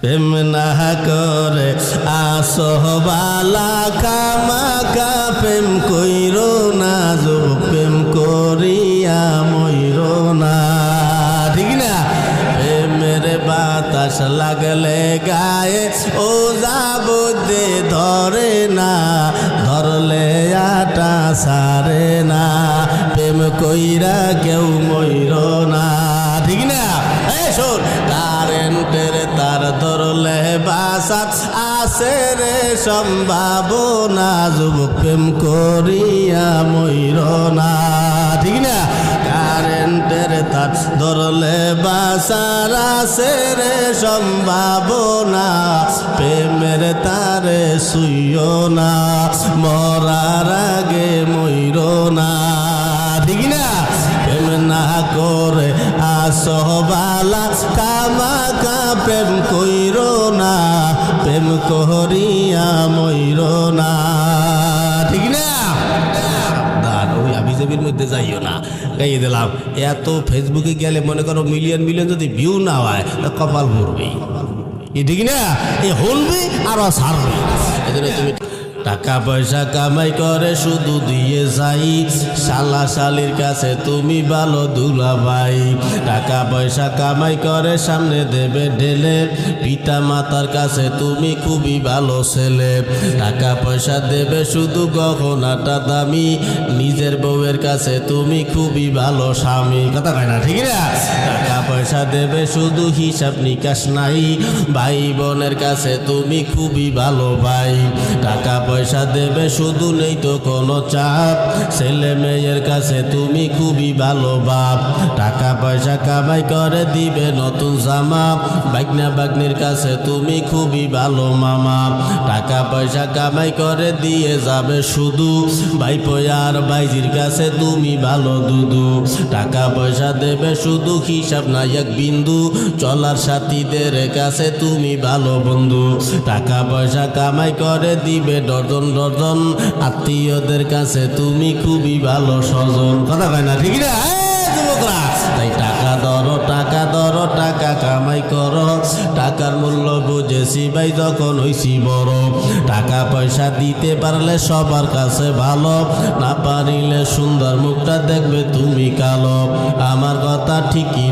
প্রেম না করে আসহবালা কামাকা প্রেম কইর না যুব প্রেম করিয়া ময়ূর না। ঠিক না? প্রেমের বাতাস লাগলে গায়ে ও যাব দে ধরে না, ধরলে আটা সারে না। প্রেম কইরা কেউ ধরলে বাসাত আসে রে সম্ভাবনা, যুবক প্রেম করিয়া ময়ূর না। ঠিক না? কারেন্টের তার ধরলে বাসার আসে রে সম্ভাবনা, প্রেমের তারে শুইও না, মরার আগে ময়ূর না। ঠিক না? প্রেম না করে আসহবালা কামাকা প্রেম কইর না, প্রেম করিয়া ময়ূর না। ঠিক না? ওই আবিজেবির মধ্যে যাইও না। গাইয়ে দিলাম, এত ফেসবুকে গেলে মনে করো মিলিয়ন মিলিয়ন যদি ভিউ না হয়, তা কপাল ভরবে এ ঠিক না? এ হলবে আর সারবে এজন্য তুমি টাকা পয়সা কামাই করে, শুধু দিয়ে যাই। শালা শালির কাছে তুমি ভালো দুলা ভাই। টাকা পয়সা কামাই করে, সামনে দেবে ঢেলে। পিতা মাতার কাছে তুমি খুবই ভালো ছেলে। টাকা পয়সা দেবে শুধু গহনাটা দামি। নিজের বউয়ের কাছে তুমি খুবই ভালো স্বামী। কথা কয় না, ঠিক টাকা পয়সা দেবে শুধু হিসাব নিকাশ নাই। ভাই বোনের কাছে তুমি খুবই ভালো ভাই। টাকা পয়সা দেবে শুধু নেই তো কোনো চাপ। ছেলে মেয়ের কাছে তুমি খুবই ভালো বাপ। টাকা পয়সা কামাই করে দিবে নতুন জামা বাগনা বাগনির কাছে তুমি খুবই ভালো মামা। টাকা পয়সা কামাই করে দিয়ে যাবে শুধু। ভাইপো আর বাইজির কাছে তুমি ভালো দুদু। টাকা পয়সা দেবে শুধু হিসাব নাই এক বিন্দু। চলার সাথীদের কাছে তুমি ভালো বন্ধু। টাকা পয়সা কামাই করে দিবে ডজন ডজন আত্মীয়দের কাছে তুমি খুবই ভালো স্বজন। কথা কয় না, ঠিক না? তাই টাকা ধরো টাকা ধরো, টাকা কামাই করো। টাকার মূল্য বুঝেছি ভাই, যখন হইছি বড়। টাকা পয়সা দিতে পারলে সবার কাছে ভালো। না পারিলে সুন্দর মুখটা দেখবে তুমি কালো। আমার কথা ঠিকই